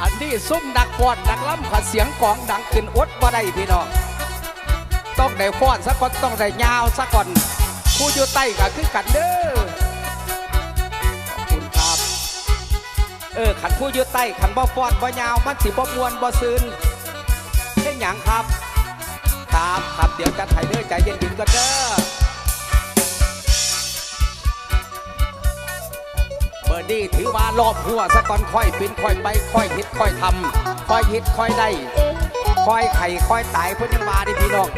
อันี่ซุ่มดักฟอนดักล้ำขัดเสียงกลองดังขึ้นอดบ่ได้พี่น้องต้องได้ฟ้อนสักก่อนต้องได้ยาวสักก่อนผู้อยู่ใต้ก็คือกันเด้อขอบคุณครับเออขันผู้อยู่ใต้ขันบ่ฟ้อนบ่ยาวมันสิบ่มวนบ่ซืนเช่นหยังครับ ครับครับเดี๋ยวจะถ่ายเด้อใจเย็นๆก็เด้อ เบอร์ดี้ถือว่ารอบหัวสักก่อนค่อยปินค่อยไปค่อยฮิตค่อยทำค่อยฮิตค่อยได้ค่อยไข่ค่อยตายเพื่อนยังมาดิพี่น้อง